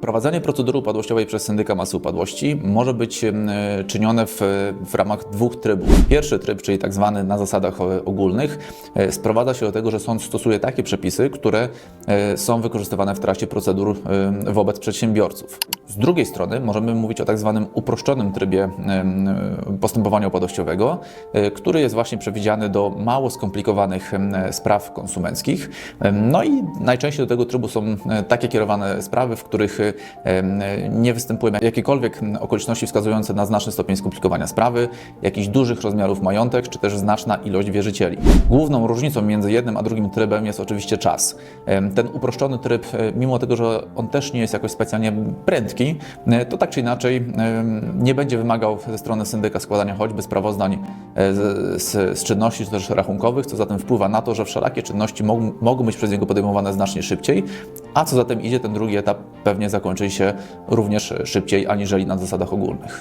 Prowadzenie procedury upadłościowej przez syndyka masy upadłości może być e, czynione w, w ramach dwóch trybów. Pierwszy tryb, czyli tak zwany na zasadach e, ogólnych, e, sprowadza się do tego, że sąd stosuje takie przepisy, które są wykorzystywane w trakcie procedur wobec przedsiębiorców. Z drugiej strony możemy mówić o tak zwanym uproszczonym trybie postępowania upadłościowego, e, który jest właśnie przewidziany do mało skomplikowanych spraw konsumenckich. No i najczęściej do tego trybu są e, takie kierowane sprawy, w których e, nie występują jakiekolwiek okoliczności wskazujące na znaczny stopień skomplikowania sprawy, jakichś dużych rozmiarów majątek, czy też znaczna ilość wierzycieli. Główną różnicą między jednym a drugim trybem jest oczywiście czas. Ten uproszczony tryb, mimo tego, że on też nie jest jakoś specjalnie prędki, e, to tak czy inaczej em, nie będzie wymagał ze strony syndyka składania choćby sprawozdań e, z, z, z czynności czy też rachunkowych, co zatem wpływa na to, że wszelakie czynności mogą, mogą być przez niego podejmowane znacznie szybciej, a co zatem idzie, ten drugi etap pewnie zakończy się również szybciej aniżeli na zasadach ogólnych.